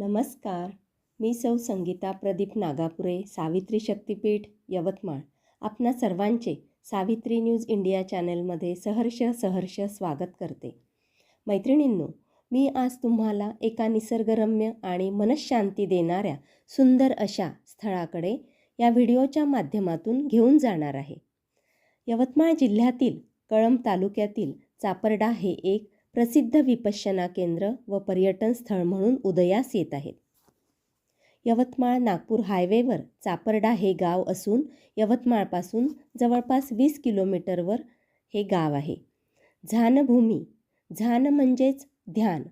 नमस्कार. मी सौ संगीता प्रदीप नागापुरे सावित्री शक्तीपीठ यवतमाळ. आपणा सर्वांचे सावित्री न्यूज इंडिया चॅनलमध्ये सहर्ष सहर्ष स्वागत करते. मैत्रिणींनो मी आज तुम्हाला एका निसर्गरम्य आणि मनशांती देणाऱ्या सुंदर अशा स्थळाकडे या व्हिडिओच्या माध्यमातून घेऊन जाणार आहे. यवतमाळ जिल्ह्यातील कळंब तालुक्यातील चापर्डा हे एक प्रसिद्ध विपश्यना केंद्र व पर्यटन स्थळ म्हणून उदयास येत आहेत. यवतमाळ नागपूर हायवेवर चापर्डा हे गाव असून यवतमाळपासून जवळपास वीस किलोमीटरवर हे गाव आहे. झानभूमी झान म्हणजेच ध्यान.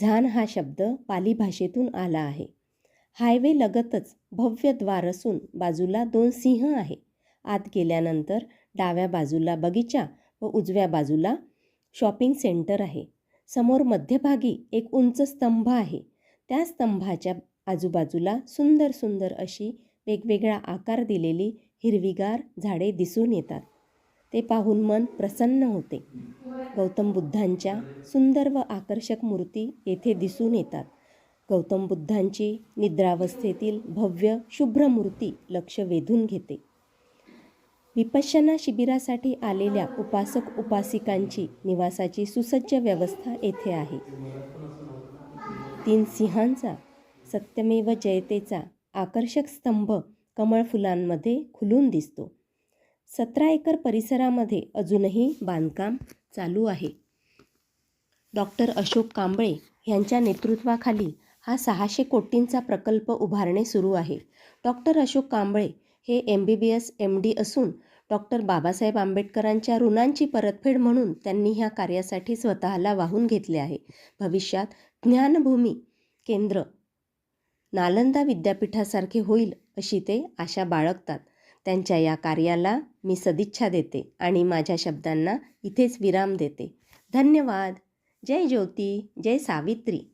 झान हा शब्द पाली भाषेतून आला आहे. हायवे लगतच भव्य द्वार असून बाजूला दोन सिंह आहे. आत गेल्यानंतर डाव्या बाजूला बगीचा व उजव्या बाजूला शॉपिंग सेंटर आहे. समोर मध्यभागी एक उंच स्तंभ आहे. त्या स्तंभाच्या आजूबाजूला सुंदर सुंदर अशी वेगवेगळा आकार दिलेली हिरवीगार झाडे दिसून येतात. ते पाहून मन प्रसन्न होते. गौतम बुद्धांच्या सुंदर व आकर्षक मूर्ती येथे दिसून येतात. गौतम बुद्धांची निद्रावस्थेतील भव्य शुभ्र मूर्ती लक्ष वेधून घेते. विपश्यना शिबिरासाठी आलेल्या उपासक उपासिकांची निवासाची सुसज्ज व्यवस्था येथे आहे. तीन सिंहांचा सत्यमेव जयतेचा आकर्षक स्तंभ कमळ फुलांमध्ये खुलून दिसतो. सतरा एकर परिसरामध्ये अजूनही बांधकाम चालू आहे. डॉक्टर अशोक कांबळे यांच्या नेतृत्वाखाली हा सहाशे कोटींचा प्रकल्प उभारणे सुरू आहे. डॉक्टर अशोक कांबळे हे M B B S M D असून डॉक्टर बाबासाहेब आंबेडकरांच्या ऋणांची परतफेड म्हणून त्यांनी ह्या कार्यासाठी स्वतःला वाहून घेतले आहे. भविष्यात ज्ञानभूमी केंद्र नालंदा विद्यापीठासारखे होईल अशी ते आशा बाळगतात. त्यांच्या या कार्याला मी सदिच्छा देते आणि माझ्या शब्दांना इथेच विराम देते. धन्यवाद. जय ज्योती. जय सावित्री.